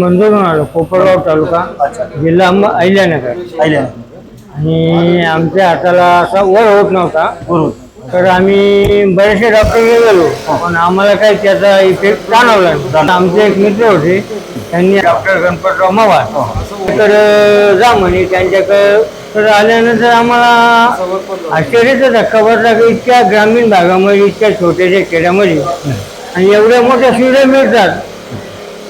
मंजूरून आलो कोपरगाव तालुका जिल्हा अंब- अहिल्यानगर. आणि आमच्या हाताला असा वर होत नव्हता. तर आम्ही बरेचसे डॉक्टरकडे गेलो. पण आम्हाला काही त्याचा इफेक्ट जाणवला नाही. आमचे एक मित्र होते. त्यांनी डॉक्टर गणपतराव मवार तर अं, जा म्हणे त्यांच्याकडे. तर आल्यानंतर आम्हाला आश्चर्याचा धक्का बसला की इतक्या ग्रामीण भागामध्ये इतक्या छोट्याशा खेड्यामध्ये. आणि एवढ्या मोठ्या सुविधा मिळतात.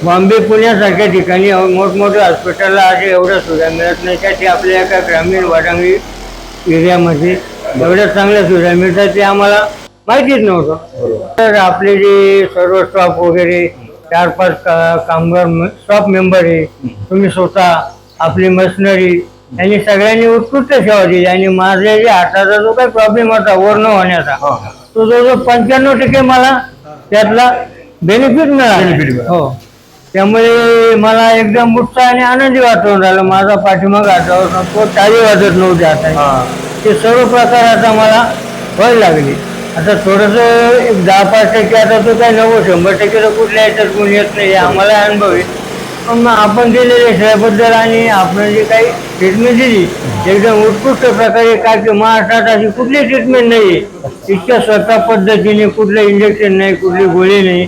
बॉम्बे पुण्यासारख्या ठिकाणी मोठमोठ्या हॉस्पिटलला असे एवढ्या सुविधा मिळत नाही. त्याची आपल्या एका ग्रामीण वाटांगी एरियामध्ये एवढ्या चांगल्या सुविधा मिळतात ते आम्हाला माहितीच नव्हतं. तर आपले जे सर्व स्टॉप वगैरे चार पाच कामगार स्टॉप मेंबर आहे तुम्ही स्वतः आपली मशिनरी यांनी सगळ्यांनी उत्कृष्ट सेवा दिली. आणि माझ्या जे हाताचा जो काही प्रॉब्लेम होता वर न होण्याचा तो जवळजवळ पंच्याण्णव टक्के मला त्यातला बेनिफिट मिळाला. हो. त्यामुळे मला एकदम उत्साह आणि आनंदी वाटून राहिलं. माझा पाठीमाग आठवत तो टाळी वाजत नव्हते आता. ते सर्व प्रकार आता मला व्हायला लागले. आता थोडस एक दहा पाच टक्के आता तो काय नव्वद शंभर टक्के तर कुठल्या याच्यात कोणी येत नाही. आम्हाला अनुभव आहे. पण मग आपण दिलेल्या सेवेबद्दल आणि आपण जी काही ट्रीटमेंट दिली एकदम उत्कृष्ट प्रकारे काय की महाराष्ट्रात अशी कुठली ट्रीटमेंट नाही इतक्या स्वतः पद्धतीने कुठलं इंजेक्शन नाही कुठली गोळी नाही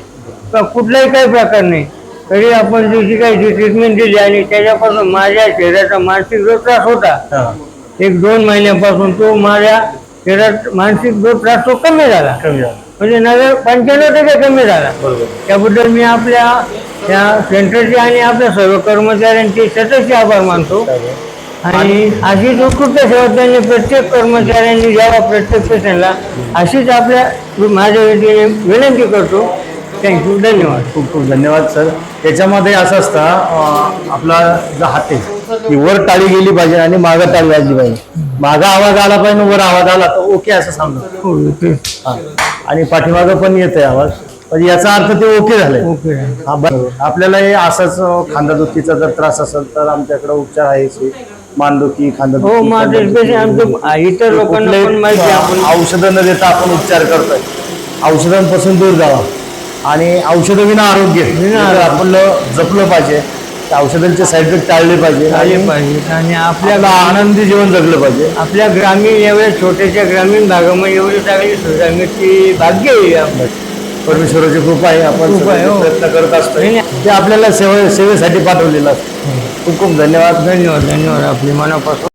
का कुठलाही काही प्रकार नाही. तरी आपण जी काही जी ट्रीटमेंट दिली आणि त्याच्यापासून माझ्या शरीराचा मानसिक जो त्रास होता एक दोन महिन्यापासून तो माझ्या शरीरात मानसिक जो त्रास तो कमी झाला. म्हणजे नगर पंच्याण्णव टक्के कमी झाला. त्याबद्दल मी आपल्या त्या सेंटरचे आणि आपल्या सर्व कर्मचाऱ्यांचे सततचे आभार मानतो. आणि अशीच उत्कृष्ट सेवा त्यांनी प्रत्येक कर्मचाऱ्यांनी द्यावा प्रत्येक पेशंटला अशीच आपल्या माझ्या विनंती करतो. थँक्यू धन्यवाद. खूप खूप धन्यवाद सर त्याच्यामध्ये असं असतं आपला जो हात आहे ती वर टाळी गेली पाहिजे आणि मागं टाळी वाजली पाहिजे. मागा आवाज आला पाहिजे वर आवाज आला तर ओके असं सांगतो. हो हा. आणि पाठीमागं पण येतोय आवाज. म्हणजे याचा अर्थ ते ओके झालंय. ओके हा बरोबर आपल्याला हे असंच खांदादुखीचा जर त्रास असेल तर आमच्याकडे उपचार आहे मानदुखी हो खांदादुखी माझे पेशंट आमचं इतर लोकांना पण माहिती आहे आपण. कुठलेही औषधं न देता आपण उपचार करतोय. औषधांपासून दूर जावा. आणि औषधं विना आरोग्य. आपण जपलं पाहिजे. औषधांचे साईड इफेक्ट टाळले पाहिजे. आणि पाहिजे. आणि आपल्या आपलं आनंदी जीवन जगलं पाहिजे. आपल्या ग्रामीण एवढ्या छोट्याशा ग्रामीण भागामध्ये एवढी चांगली सुविधा मिळते भाग्य आहे आपलं. परमेश्वराची कृपा आहे. आपण हो. प्रयत्न करत असतो ते आपल्याला सेवे सेवेसाठी पाठवलेलं असतं. खूप खूप धन्यवाद. धन्यवाद धन्यवाद. आपली मनापासून